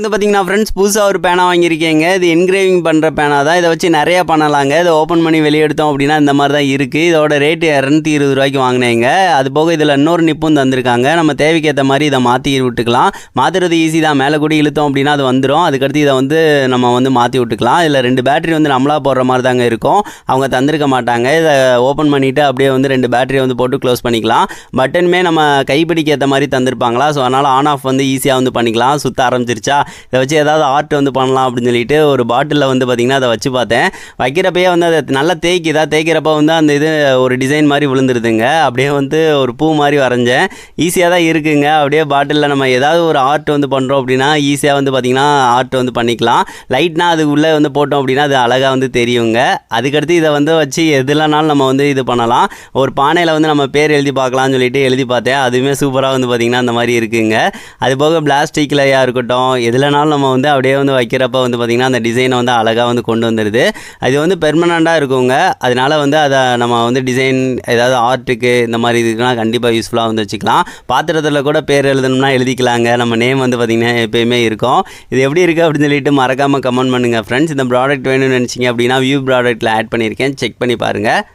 இது பார்த்தீங்கன்னா ஃப்ரெண்ட்ஸ் புதுசாக ஒரு பேனா வாங்கியிருக்கேங்க. இது என்கிரேவிங் பண்ணுற பேனா தான். இதை வச்சு நிறையா பண்ணலாங்க. இதை ஓப்பன் பண்ணி வெளியே எடுத்தோம் அப்படின்னா இந்த மாதிரி தான் இருக்குது இதோட ரேட்டு இரநூத்தி இருபது ரூபாய்க்கு வாங்கினேங்க. அது போக இதில் இன்னொரு நிப்பும் தந்திருக்காங்க. நம்ம தேவைக்கு ஏற்ற மாதிரி இதை மாற்றி விட்டுக்கலாம். மாற்றுறது ஈஸி தான். மேலே கூட இழுத்தோம் அப்படின்னா அது வந்துடும் அதுக்கடுத்து இதை வந்து நம்ம வந்து மாற்றி விட்டுக்கலாம். இதில் ரெண்டு பேட்டரி வந்து நம்மளாக போடுற மாதிரி தாங்க இருக்கும். அவங்க தந்திருக்க மாட்டாங்க. இதை ஓப்பன் பண்ணிவிட்டு அப்படியே வந்து ரெண்டு பேட்டரி வந்து போட்டு க்ளோஸ் பண்ணிக்கலாம். பட்டனுமே நம்ம கைப்பிடிக்கு ஏற்ற மாதிரி தந்திருப்பாங்களா? ஸோ அதனால் ஆன் ஆஃப் வந்து ஈஸியாக வந்து பண்ணிக்கலாம். சுத்த ஆரம்பிச்சிருச்சா? இதை வச்சு ஏதாவது ஆர்ட் வந்து பண்ணலாம் அப்படின்னு சொல்லிட்டு ஒரு பாட்டிலில் வந்து பார்த்திங்கன்னா அதை வச்சு பார்த்தேன். வைக்கிறப்பயே வந்து அதை நல்லா தேய்க்குதா? தேய்க்கிறப்ப வந்து அந்த இது ஒரு டிசைன் மாதிரி விழுந்துருதுங்க. அப்படியே வந்து ஒரு பூ மாதிரி வரைஞ்சேன். ஈஸியாக தான் இருக்குங்க. அப்படியே பாட்டிலில் நம்ம ஏதாவது ஒரு ஆர்ட் வந்து பண்ணுறோம் அப்படின்னா ஈஸியாக வந்து பார்த்திங்கன்னா ஆர்ட் வந்து பண்ணிக்கலாம். லைட்னா அது உள்ளே வந்து போட்டோம் அப்படின்னா அது அழகாக வந்து தெரியுங்க. அதுக்கடுத்து இதை வந்து வச்சு எதுலனாலும் நம்ம வந்து இது பண்ணலாம். ஒரு பானையில் வந்து நம்ம பேர் எழுதி பார்க்கலாம்னு சொல்லிட்டு எழுதி பார்த்தேன். அதுவுமே சூப்பராக வந்து பார்த்திங்கன்னா அந்த மாதிரி இருக்குங்க. அது போக பிளாஸ்டிக்லையாக இருக்கட்டும் எதுலனாலும் நம்ம வந்து அப்படியே வந்து வைக்கிறப்ப வந்து பார்த்திங்கன்னா அந்த டிசைனை வந்து அழகாக வந்து கொண்டு வந்துடுது அது வந்து பெர்மனண்ட்டாக இருக்குங்க. அதனால வந்து அதை நம்ம வந்து டிசைன் ஏதாவது ஆர்ட்டுக்கு இந்த மாதிரி இதுக்கெலாம் கண்டிப்பாக யூஸ்ஃபுல்லாக வந்து வச்சுக்கலாம். பாத்திரத்தில் கூட பேர் எழுதணும்னா எழுதிக்கலாங்க. நம்ம நேம் வந்து பார்த்திங்கன்னா எப்பயுமே இருக்கும். இது எப்படி இருக்குது அப்படின்னு சொல்லிட்டு மறக்காமல் கமெண்ட் பண்ணுங்கள் ஃப்ரெண்ட்ஸ் இந்த ப்ராடக்ட் வேணும்னு நினச்சிங்க அப்படின்னா வியூ ப்ராடக்ட்டில் ஆட் பண்ணியிருக்கேன். செக் பண்ணி பாருங்கள்